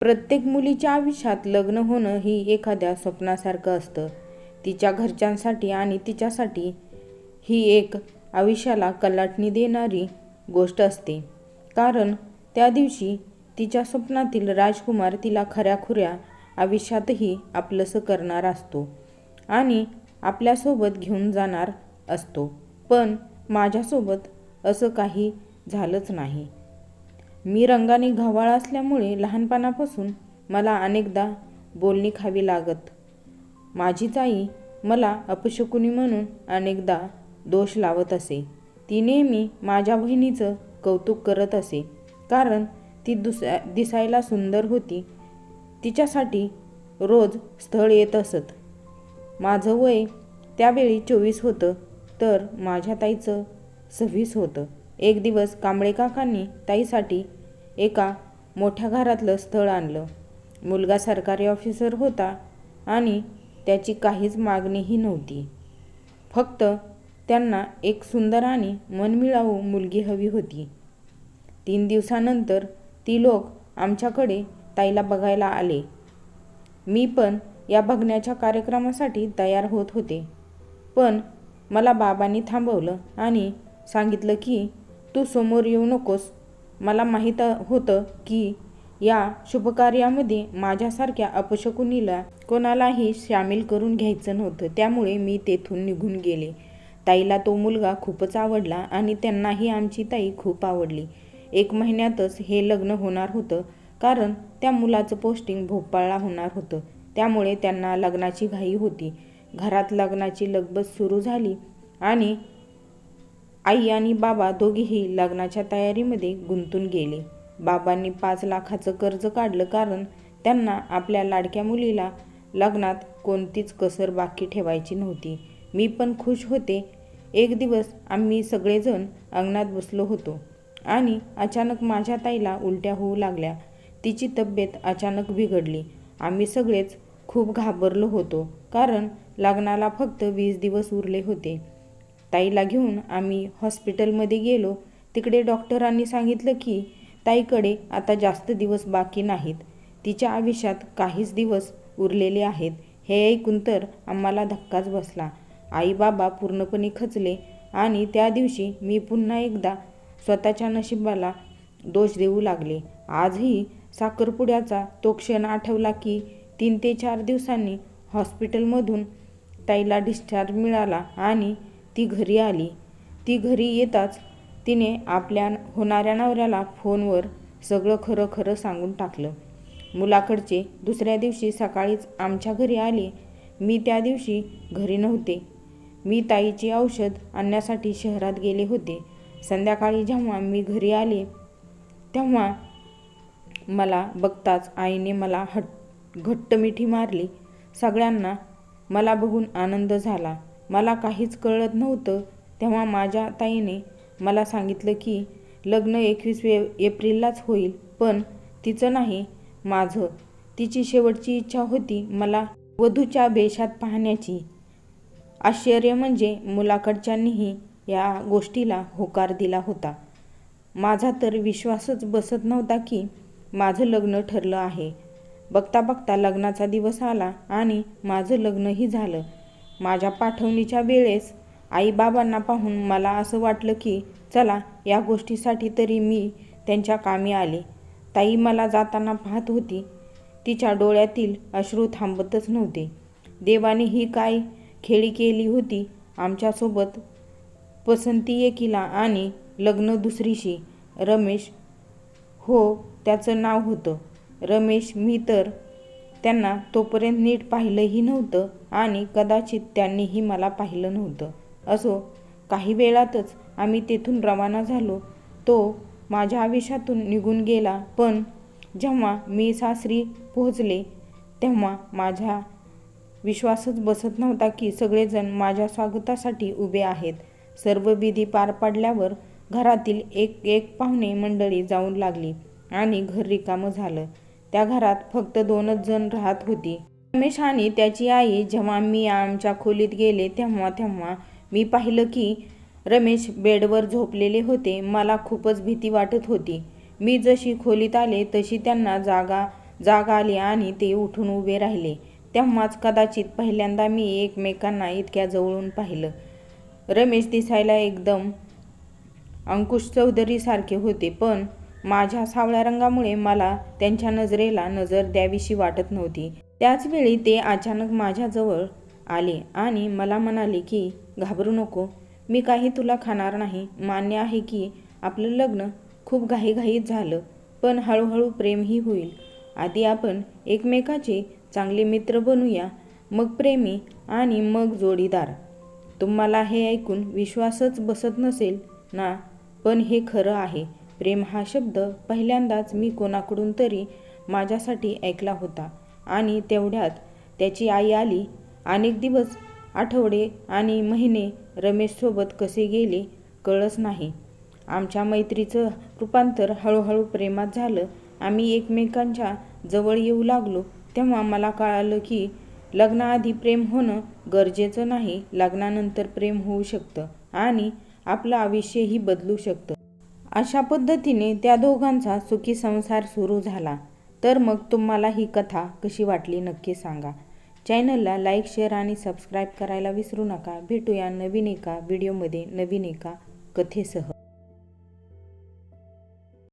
प्रत्येक मुलीच्या आयुष्यात लग्न होणं ही एखाद्या स्वप्नासारखं असतं. तिच्या घरच्यांसाठी आणि तिच्यासाठी ही एक आयुष्याला कलाटणी देणारी गोष्ट असते. कारण त्या दिवशी तिच्या स्वप्नातील राजकुमार तिला खऱ्याखुऱ्या आयुष्यातही आपलंसं करणार असतो आणि आपल्यासोबत घेऊन जाणार असतो. पण माझ्यासोबत असं काही झालंच नाही. मी रंगाने घवाळ असल्यामुळे लहानपणापासून मला अनेकदा बोलणी खावी लागत. माझीच आई मला अपशकुनी म्हणून अनेकदा दोष लावत असे. ती नेहमी माझ्या बहिणीचं कौतुक करत असे. कारण ती दुस दिसायला सुंदर होती. तिच्यासाठी रोज स्थळ येत असत. माझं वय त्यावेळी चोवीस होतं तर माझ्या ताईचं सव्वीस होतं. एक दिवस कांबळे काकांनी ताईसाठी एका मोठ्या घरातलं स्थळ आणलं. मुलगा सरकारी ऑफिसर होता आणि त्याची काहीच मागणीही नव्हती. फक्त त्यांना एक सुंदर आणि मनमिळावू मुलगी हवी होती. तीन दिवसानंतर ती लोक आमच्याकडे ताईला बघायला आले. मी पण या बघण्याच्या कार्यक्रमासाठी तयार होत होते. पण मला बाबांनी थांबवलं आणि सांगितलं की तू समोर येऊ नकोस. मला माहीत होतं की या शुभकार्यामध्ये माझ्यासारख्या अपशकुनीला कोणालाही सामील करून घ्यायचं नव्हतं. त्यामुळे मी तेथून निघून गेले. ताईला तो मुलगा खूपच आवडला आणि त्यांनाही आमची ताई खूप आवडली. एक महिन्यातच हे लग्न होणार होतं कारण त्या मुलाचं पोस्टिंग भोपाळला होणार होतं. त्यामुळे त्यांना लग्नाची घाई होती. घरात लग्नाची लगबग सुरू झाली आणि आई आणि बाबा दोघेही लग्नाच्या तयारीमध्ये गुंतून गेले. बाबांनी पाच लाखाचं कर्ज काढलं कारण त्यांना आपल्या लाडक्या मुलीला लग्नात कोणतीच कसर बाकी ठेवायची नव्हती. मी पण खुश होते. एक दिवस आम्ही सगळेजण अंगणात बसलो होतो आणि अचानक माझ्या ताईला उलट्या होऊ लागल्या. तिची तब्येत अचानक बिघडली. आम्ही सगळेच खूप घाबरलो होतो कारण लग्नाला फक्त वीस दिवस उरले होते. ताईला घेऊन आम्ही हॉस्पिटलमध्ये गेलो. तिकडे डॉक्टरांनी सांगितलं की ताईकडे आता जास्त दिवस बाकी नाहीत. तिच्या आयुष्यात काहीच दिवस उरलेले आहेत. हे ऐकून तर आम्हाला धक्काच बसला. आई बाबा पूर्णपणे खचले आणि त्या दिवशी मी पुन्हा एकदा स्वतःच्या नशिबाला दोष देऊ लागले. आजही साखरपुड्याचा तो क्षण आठवला की तीन ते चार दिवसांनी हॉस्पिटलमधून ताईला डिस्चार्ज मिळाला आणि ती घरी आली. ती घरी येताच तिने आपल्या होणाऱ्या नवऱ्याला फोनवर सगळं खरं खरं सांगून टाकलं. मुलाकडचे दुसऱ्या दिवशी सकाळीच आमच्या घरी आले. मी त्या दिवशी घरी नव्हते. मी ताईची औषध आणण्यासाठी शहरात गेले होते. संध्याकाळी जेव्हा मी घरी आले तेव्हा मला बघताच आईने मला हट घट्ट मिठी मारली. सगळ्यांना मला बघून आनंद झाला. मला काहीच कळत नव्हतं तेव्हा माझ्या ताईने मला सांगितलं की लग्न एकवीस ए एप्रिललाच होईल पण तिचं नाही माझं. तिची शेवटची इच्छा होती मला वधूच्या बेशात पाहण्याची. आश्चर्य म्हणजे मुलाकडच्यांनीही या गोष्टीला होकार दिला होता. माझा तर विश्वासच बसत नव्हता की माझं लग्न ठरलं आहे. बघता बघता लग्नाचा दिवस आला आणि माझं लग्नही झालं. माझ्या पाठवणीच्या वेळेस आईबाबांना पाहून मला असं वाटलं की चला या गोष्टीसाठी तरी मी त्यांच्या कामी आले. ताई मला जाताना पाहत होती. तिच्या डोळ्यातील अश्रू थांबतच नव्हते. देवाने ही काय खेळी केली होती? आमच्यासोबत पसंती एकीला आणि लग्न दुसरीशी. रमेश हो त्याचं नाव होतं. रमेश मी तर त्यांना तोपर्यंत नीट पाहिलंही नव्हतं आणि कदाचित त्यांनीही मला पाहिलं नव्हतं. असो काही वेळातच आम्ही तेथून रवाना झालो. तो माझ्या आयुष्यातून निघून गेला. पण जेव्हा मी सासरी पोहोचले तेव्हा माझ्या विश्वासच बसत नव्हता की सगळेजण माझ्या स्वागतासाठी उभे आहेत. सर्व विधी पार पाडल्यावर घरातील एक एक पाहुणे मंडळी जाऊन लागली आणि घर रिकामं झालं. त्या घरात फक्त दोनच जण राहत होती. रमेश आणि त्याची आई जेव्हा मी आमच्या खोलीत गेले तेव्हा तेव्हा मी पाहिलं की रमेश बेडवर झोपलेले होते. मला खूपच भीती वाटत होती. मी जशी खोलीत आले तशी त्यांना जागा जाग आली आणि ते उठून उभे राहिले. तेव्हाच कदाचित पहिल्यांदा मी एकमेकांना इतक्या जवळून पाहिलं. रमेश दिसायला एकदम अंकुश चौधरीसारखे होते पण माझ्या सावळ्या रंगामुळे मला त्यांच्या नजरेला नजर द्यावीशी वाटत नव्हती. त्याचवेळी ते अचानक माझ्याजवळ आले आणि मला म्हणाले की घाबरू नको. मी काही तुला खाणार नाही. मान्य आहे की आपलं लग्न खूप घाईघाईत झालं पण हळूहळू प्रेमही होईल. आधी आपण एकमेकाचे चांगले मित्र बनूया. मग प्रेमी आणि मग जोडीदार. तुम्हाला हे ऐकून विश्वासच बसत नसेल ना? पण हे खरं आहे. प्रेम हा शब्द पहिल्यांदाच मी कोणाकडून तरी माझ्यासाठी ऐकला होता. आणि तेवढ्यात त्याची आई आली. अनेक दिवस आठवडे आणि महिने रमेशसोबत कसे गेले कळच नाही. आमच्या मैत्रीचं रूपांतर हळूहळू प्रेमात झालं. आम्ही एकमेकांच्या जवळ येऊ लागलो. तेव्हा मला कळालं की लग्नाआधी प्रेम होणं गरजेचं नाही. लग्नानंतर प्रेम होऊ शकतं आणि आपलं आयुष्यही बदलू शकतं. अशा पद्धतीने त्या दोघांचा सुखी संसार सुरू झाला. तर मग तुम्हाला ही कथा कशी वाटली नक्की सांगा. चॅनलला लाईक शेअर आणि सबस्क्राईब करायला विसरू नका. भेटूया नवीन एका व्हिडिओमध्ये नवीन एका कथेसह.